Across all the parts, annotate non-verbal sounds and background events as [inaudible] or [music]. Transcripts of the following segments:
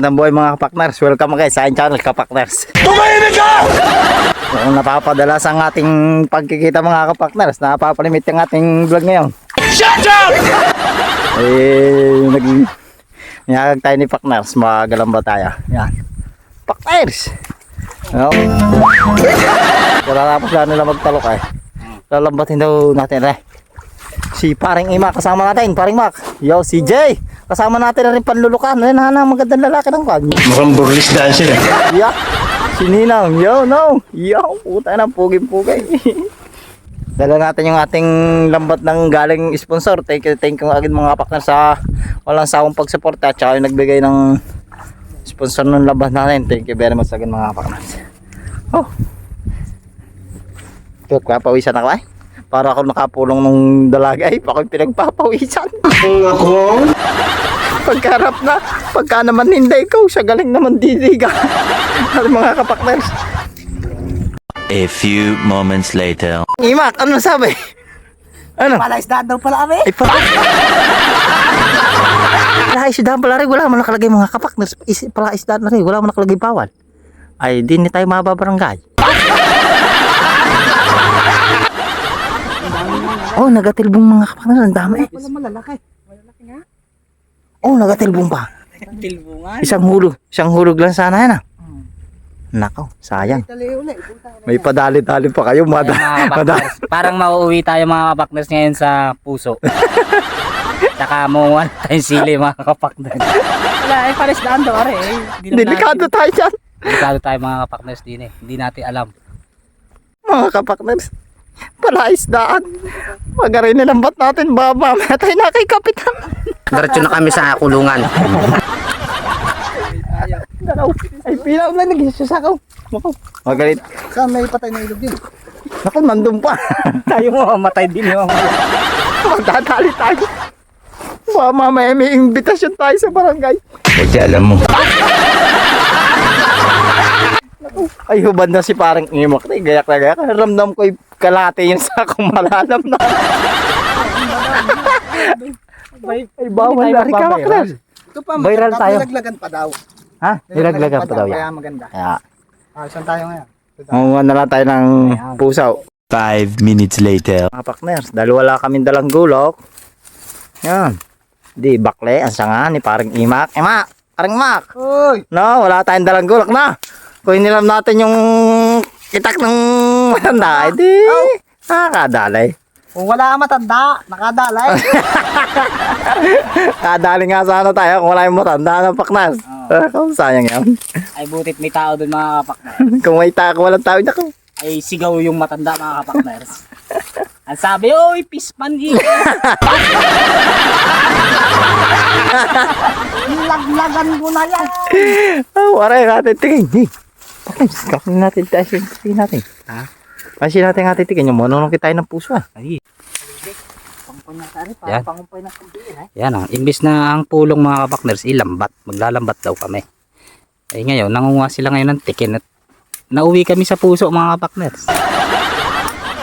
Magandang buhay mga kapakners. Welcome guys sa aking channel kapakners. Tumahimik ka! Kung napapadalas ang ating pagkikita mga kapakners, napapalimit yung ating vlog ngayon. Shut up! Eh, naging Niyagag tayo ni Pakners, magalang ba tayo? Yan. Pakners! No? Katatapos lang nila magtalok eh. Lalambatin daw natin eh. Si paring Ima kasama natin, paring Mac. Yo, si Jay. Kasama natin na rin panlulukan. Ayun, hana, magandang lalaki ng kwan. Mukhang burlis dancer eh. Yeah. Si Ninang. Yo, no. Yo, puta na, puging-pugay. [laughs] Dala natin yung ating lambat ng galing sponsor. Thank you, thank you agad mga partner sa walang sawang pagsuporta at saka yung nagbigay ng sponsor ng lambat natin. Thank you very much agad mga partner. Oh. Pagpapawisan ako ay. Para ako nakapulong ng dalaga ay, pa ako pinagpapawisan. Ako? Pagkarap na, pagka naman hindi ikaw, siya galing naman didiga. [laughs] At mga kapakners. A few moments later. Imak, ano sabi? Ano? Palaisdaan daw pala kami. Ay, pala. Pala isdaan pala rin, wala mo nakalagay mga kapakners. Is, pala isdaan na rin, wala mo nakalagay bawal. Ay, di na tayo mababarangay. Oh, nagatilbong mga kapakners, ang dami. Wala malalaki. Oh, nagatilbong pa. Tilbungan. Isang hulog, isang hulog lang sana yan ah. Nako, sayang. Tali uli. May padali-dali pa kayo, mada. mga mada. Parang mauuwi tayo mga kapakners ngayon sa puso. [laughs] Tsaka mamuwan tayong sili mga kapakners. Wala, eh, palaisdaan daw, are. Eh. Di naman Delikado tayo dyan. Delikado tayo mga kapakners din eh. Hindi natin alam. Mga kapakners. Palaisdaan. Magarin nilang ba't natin ba mamaya tayo na kay kapitan. Diretso na kami sa kulungan. Ay, pilaw na nagsasakaw. Mako. Magalit. Saan may patay na ilog din? Naku, nandun pa. [laughs] tayo mo, matay din yung Magdadali tayo. Baka mamaya may imbitasyon tayo sa barangay. Kasi alam mo. Ay, hubad na si parang imak na. Gayak na gayak. Ramdam ko yung kalate yung sakong malalam na. Ay, bawal na rin kapakners. Ito pa, Viral tayo. Nilaglagan pa daw. Ha? Nilaglagan pa daw Kaya yan. maganda. Kaya, Ah, saan tayo ngayon? Mamuha na lang tayo ng pusaw. Five minutes later. Mga partners, dahil wala kaming dalang gulok. Yan. Di, bakle, ang sanga ni parang imak. Imak! Parang imak! Uy! No, wala tayong dalang gulok na. Kung inilam natin yung itak ng matanda, eh di, nakakadalay. Kung wala kang matanda, nakadalay. [laughs] Kadali nga sana tayo kung wala yung matanda ng paknas. Oh. sayang yan. Ay butit may tao doon mga kapakners. [laughs] kung may tako, walang tao na Ay sigaw yung matanda mga kapakners. Ang sabi, oy, pispan ika. [laughs] Nilaglagan ko na yan. Oh, waray natin tingin. Hey, paknas, kapin natin tayo tingin natin. Ha? Pansin natin natin tingin yung mononong kita ng puso ah. Ay, Yan. Ha? yan o. Imbis na ang pulong mga kapakners, ilambat. Maglalambat daw kami. Ay ngayon, nangunguha sila ngayon ng tikin at nauwi kami sa puso mga kapakners.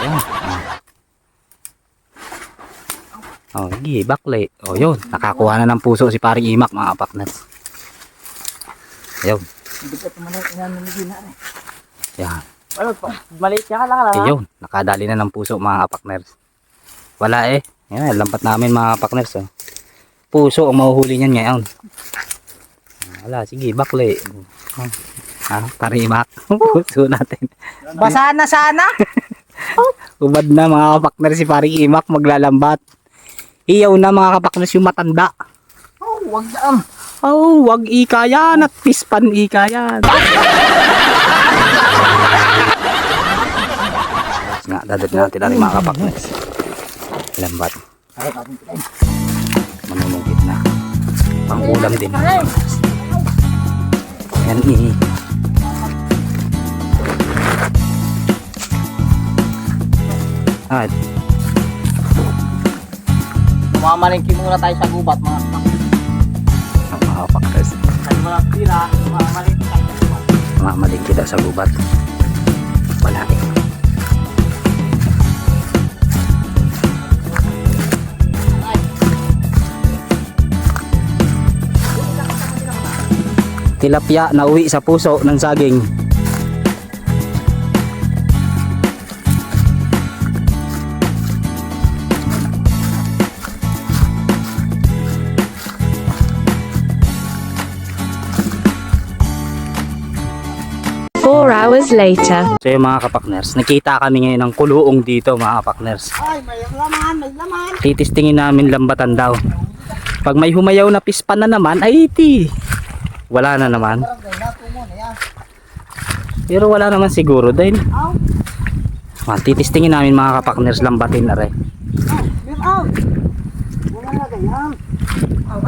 Yan. Oh, sige, bakle. Oh, yun. Nakakuha na ng puso si paring imak mga kapakners. Ayun. Rin. Yan. Maliit ka lang. Ayun. Nakadali na ng puso mga kapakners. Wala eh. Yan, lampat namin mga kapakners. Oh. Puso ang mahuhuli niyan ngayon. Wala, sige, bakle. Ah, parimak. [laughs] puso natin. Basa na sana. [laughs] Ubad na mga kapakners si paring imak maglalambat. Iyaw na mga kapakners yung matanda. Oh, wag na. Oh, wag ika yan at pispan ika yan. Tapos [laughs] nga, dadad natin natin mga kapakners. Lambat. Manunungkit na. Pang ulam din. Yan eh. Ah, Mamalingki muna tayo sa gubat mga kapatid. ang mga kapakners. Kasi mga tira, mamalingki tayo sa gubat. Mamaling kita sa gubat. Wala eh. Tilapia na uwi sa puso ng saging. Four hours later. So yung mga kapakners, nakita kami ngayon ng kuluong dito mga kapakners. Ay, may laman, may laman. Titistingin namin lambatan daw. Pag may humayaw na pispan na naman, ay ti. Wala na naman. Pero wala naman siguro dahil. Ah, titistingin namin mga kapakners lambatin na rin. Wala na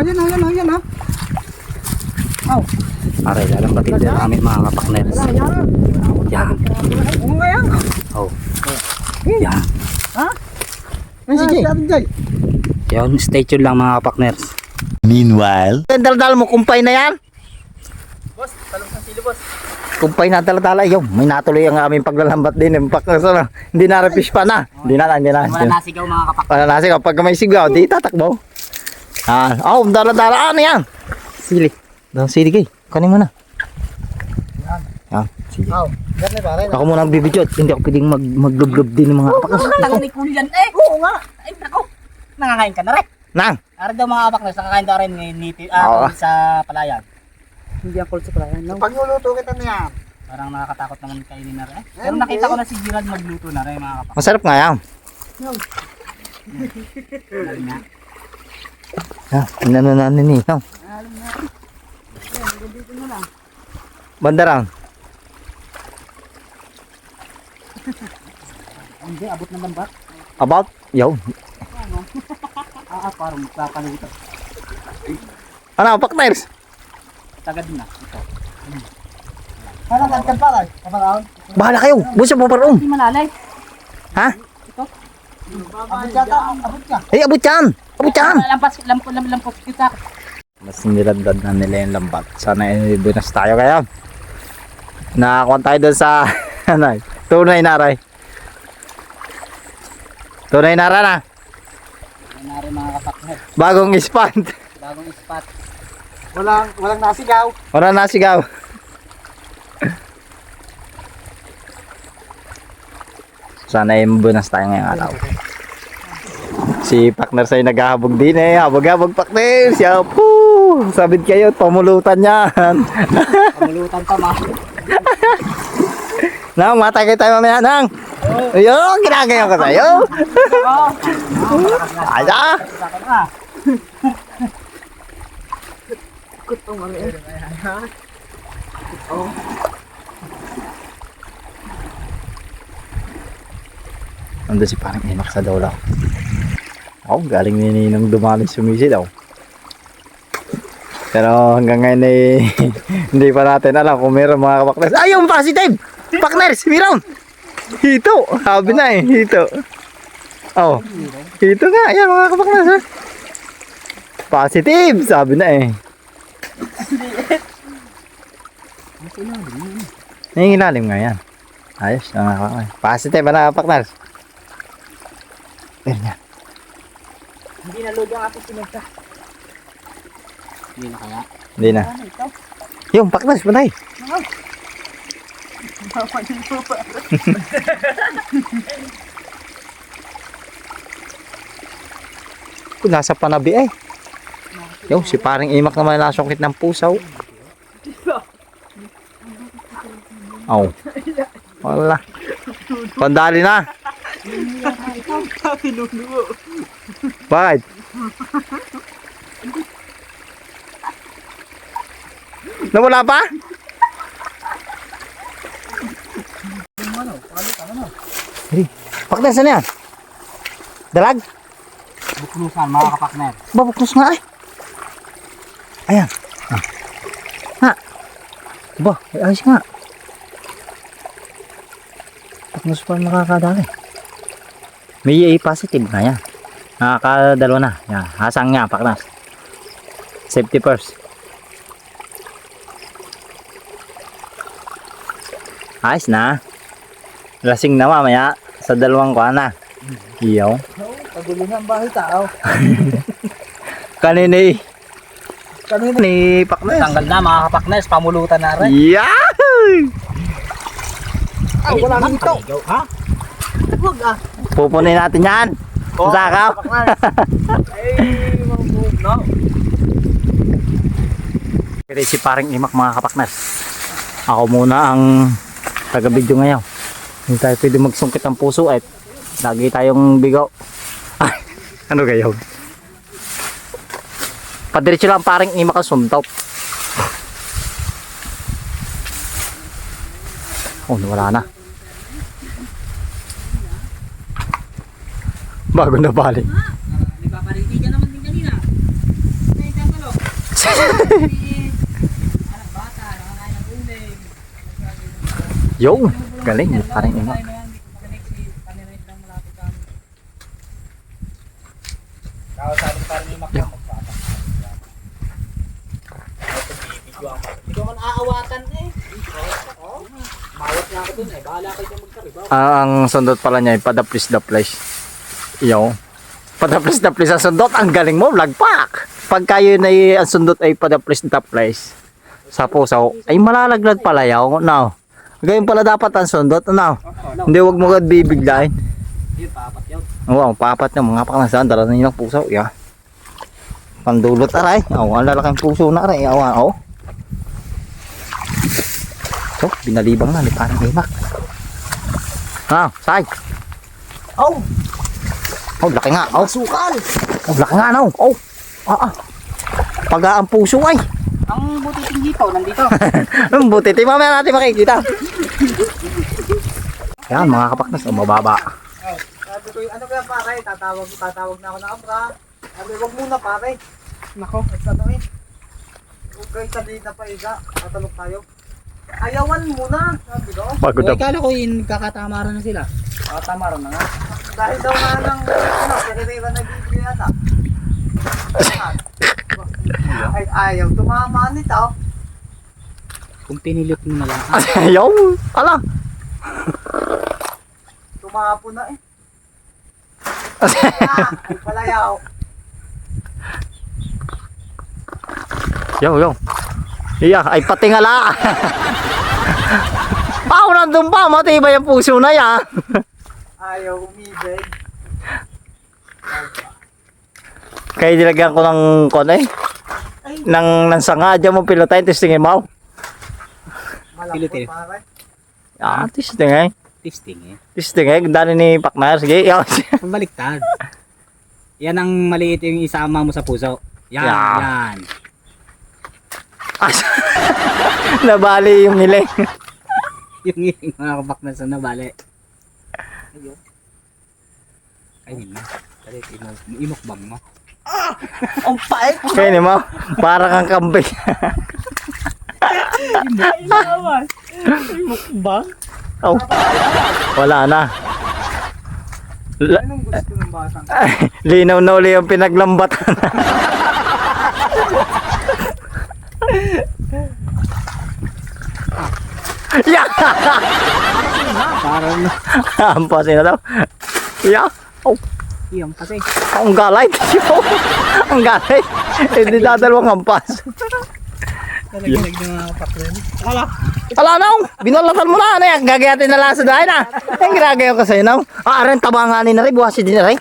ayan, ayan, ayan, ha. Aray, lalambatin din namin mga kapakners. Yan. Yan? Oh. Yan. Sige. Jay. Yan, stay tuned lang mga kapakners. Meanwhile, daldal mo, kumpay na yan. Boss, talong ng silo, boss. Kumpay na daldala. Yung, may natuloy ang aming paglalambat din. Yung partners, [laughs] ano. Hindi na refish pa na. Hindi na, hindi na. Wala nasigaw mga kapakners. Wala na sigaw. Pag may sigaw, di tatakbo. Ah, oh, dala-dala. Ano yan? Sili. Daw sili kay. Kanin mo na. Yan. Sige. Oh. Ako muna ang bibidyo. Hindi ako pwedeng mag maglublob din ng mga kapakas. Tangan ni Kulian eh. Oo nga. Ay, nako. Nakakain ka na rin. Nang. Ari daw mga kapaknes, nakakain daw rin ngayon niti, Oo. ah, sa palayan. Hindi ako sa palayan. No? Pagluluto kita niya. Parang nakakatakot naman kainin na rin. eh. Pero nakita ko na si Gerald magluto na rin mga kapaknes. Masarap nga yan. Ha, inano na ni no. Bandarang. [laughs] Hindi, abot ng lambat. About, yo. [laughs] Ah, ah parang kakalimutan. Ano, partners? Tagad na. Ito. Parang lagkan pa rin. Kapag Bahala kayo. Busa mo parong. Hindi malalay. Ha? Abot yata, abot ka. Ay, abot yan. Abot yan. Lampas, lampas, lampas, lampas kita. Mas niladad na nila yung lambat. Sana eh, binas tayo kaya. Nakakuha tayo doon sa [laughs] ano, tunay na aray. Tunay na aray na. Yan na rin mga kapaknes. Bagong spot. Bagong spot. Walang, walang nasigaw. Wala na sigaw. Sana ay mabunas tayo ngayong araw. Si Pakner sa'yo naghahabog din eh. Habog-habog Pakner. Siya po. Sabit kayo. Pamulutan yan. Kamulutan pa mga. Nang, matay tayo mamaya, Nang. Ayun, ginagayon ko sa'yo. Aya. Sa akin ah. Nandun si parang inak sa daw lang. Oh, galing ni Ninong dumali sumisi daw. Pero hanggang ngayon ay [laughs] hindi pa natin alam kung meron mga kapakners. Ay, yung positive! Pakners, meron! Hito! Sabi na eh, hito. Oh, hito nga. Ayan mga kapakners. ha? Positive! Sabi na eh. Nangingilalim nga yan. Ayos, mga kapakners. Positive na kapakners. Meron yan. Hindi na load ang ating sinagta. Hindi na kaya. Hindi na. Ano? Yung paknas, patay. Kung nasa panabi eh. Yung si parang imak naman nasungkit ng pusaw. Oh. Wala. Pandali na. Bakit? Nawala pa? Hey, pakdas na yan. Dalag? Buklusan mga kapakner. Babuklos nga eh. Ayan. Ha. Ha. Ba, ay ayos nga. Paknos pa nakakadali. May A positive na yan. Nakakadalo na. Yan. Hasang nga, paknas. Safety first. Ayos na. Lasing na mamaya sa dalawang kwa na. Iyaw. Pagulo ng bahay tao. [laughs] Kanina eh. Ni Paknes. Tanggal na mga kapakners, pamulutan na rin. Yahoo! Ah, wala nang ito. Ha? Huwag ah. Pupunin natin yan. Sakap. [laughs] Ay, mamumove na. Pero si paring imak mga kapaknas. Ako muna ang taga-video ngayon. Hindi tayo pwede magsungkit ng puso at lagi tayong bigaw. [laughs] Ay, ano kayo? Padiretso lang paring imak ang sundot. Oh, wala na. Bago na balik. Nagpaparitigan naman din kanina. [laughs] Ay, tangalo. Anak bata, nakakain ng uling. Yo, galing. Paring imak. Kao sabi ni parang imak Yo. Hindi ko man aawatan eh. Mawat nga ako dun eh. Bahala kayo dyan magkaribaw. Ah, ang sundot pala niya ay padaplis daplis. Yo. Padaplis daplis ang sundot. Ang galing mo, lagpak. Pag kayo na y- ang sundot ay padaplis daplis sa puso, ay malalaglag pala yaw. No. Ganyan pala dapat ang sundot. No. Hindi wag mo agad bibiglain. Yun, papat yun. Wow, papat na mga pakanasan. Dala na yun puso. Yeah. Pandulot aray. Oh, ang lalaking puso na aray. Awa, oh. So, binalibang na ni parang imak. Ah, say. Oh, Oh, laki nga. Oh, sukal. oh laki nga, no. Oh. Ah, ah. Paga ang puso ay. Ang butiting hipaw nandito. [laughs] Ang buti. Di mamaya natin makikita. Yan, mga kapaknas. Oh, mababa. Sabi ko, ano kaya pare? Tatawag, tatawag na ako na abra. Sabi, wag muna pare. Nako, ano eh. Huwag kayo sabihin na pa isa. Tatalog tayo. Ayawan muna. Sabi ko. Bago Kung ikala ko yun, kakatamaran na sila. Tatamaran na nga. Dahil daw nga ng, ano, sekretera nag-ibig yata. [laughs] Ay, ayaw tumama nito. Kung pinilit mo na lang. [laughs] Ayaw. Ala. Tumapo na eh. Ah, [laughs] ay palayaw. Yo, yo. Iya, ay patingala. Pao nandun pa, matibay ang puso na yan. Ayaw umibig. Kaya nilagyan ko ng kon eh. Nang nang sanga, dyan mo pilotayin, testingin mo. Pilit eh. Ah, testing eh. Testing eh. Testing eh, dali ni Paknar. Sige, yaw. Pabaliktad. Yan ang maliit yung isama mo sa puso. Yan, Yeah. yan. [laughs] Nabali yung hiling. [laughs] yung yung mga kapaknas na nabali. Ayun. Na. Dali, imuk, imukbang mo. Ang pait. Kaya ni mo, parang kang kambing. Mukbang. oh, wala na. La- Anong gusto ng batang? [laughs] Linaw na uli yung pinaglambatan. Yeah! Parang Ampasin na daw. Yeah. Oh, iyong kasi. ang galay. ang galay. Hindi dadalawang ampas. Talaginig ng mga kapaknas. Wala. Ala na, binalatan mo na. Ano yan? Gagayatin na lang sa dahil na. Ang ginagayo ka sa'yo na. Ah, aran tabanganin na rin. Buwasi din na rin.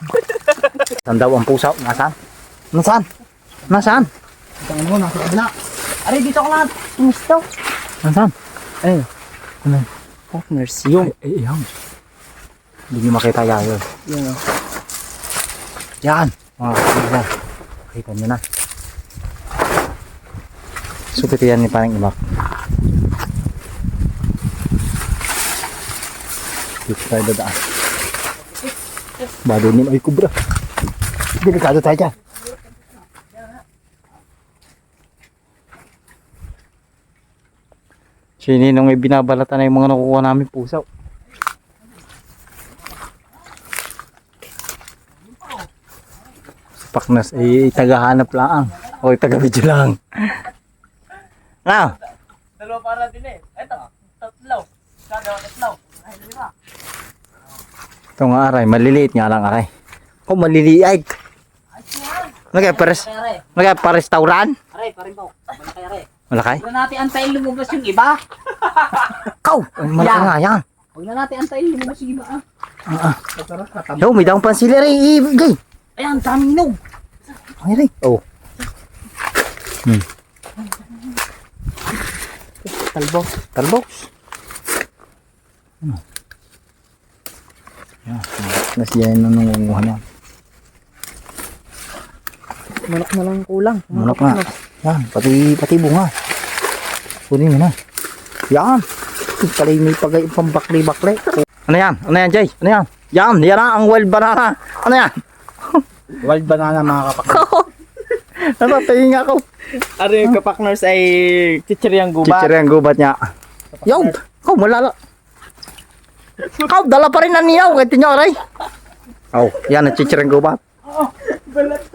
Saan daw ang pusa? Nasaan? Nasaan? Nasaan? Ito mo, nasa kabila. Aray, dito ko lang. Gusto. Nasaan? Eh, ano? Partners. Yung, eh, yan. Hindi nyo makita yan. Yun. oh. Yan. Mga kapatid. Kita nyo na. Supit yan ni parang imak. Dito tayo dadaan. Bado nun ay kubra. Delikado tayo dyan. Sininong ay binabalatan na yung mga nakukuha namin pusaw. Paknas ay tagahanap lang. O taga-video lang. [laughs] Now, Dalawa para din eh. Eto, tatlo. Gagawa tatlo. Ay, lima. ito nga aray, maliliit nga lang aray. Oh, maliliit. Kaya, pares? Ano kaya, pa-restaurant? Aray, parin po. Malaki aray. Malaki? Huwag na natin antayin lumabas yung iba. [laughs] Kau! Ay, malaki Yan. nga yan. Huwag na natin antayin lumabas yung iba. Ah. Yo, may daong pansileri, ibigay. Ayan, daming nog. Ay, rin. Oh. Talbo. Talbox. Ano? Yan. Nas yan na nangunguha niya. Manok na lang kulang. Manok nga. Yan, pati, pati bunga. Kunin mo na. Yan. Palay may pagay pambakli-bakli. Ano yan? Ano yan, Jay? Ano yan? Yan, yan na, ang wild banana. Ano yan? [laughs] Wild banana mga kapakners. Natatayin nga ako. Ano yung kapakners ay chichiryang gubat. Chichiri ang gubat niya. Yo, kau malala. Kau dala pa rin ang niyaw kahit tinyo aray. Oh, yan ang chichiri ang gubat. Mm, mm,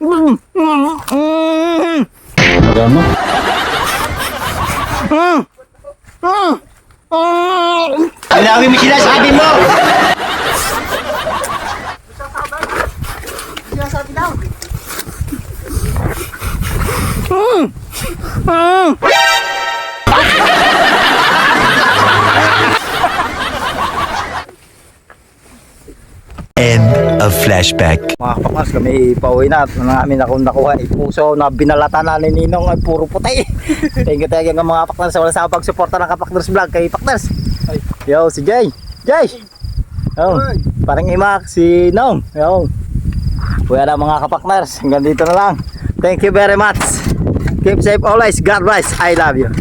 嗯。Flashback. Mga kapakmas, kami pauwi na at na namin akong nakuha ay puso na binalata na ni Ninong ay puro puti. [laughs] thank you, thank you mga kapakners wala sa pagsuporta ng kapakners vlog kay Pakners. Yo, si Jay. Jay! Yo, parang imak si Nong. Yo. Kuya na mga kapakners, hanggang dito na lang. Thank you very much. Keep safe always. God bless. I love you.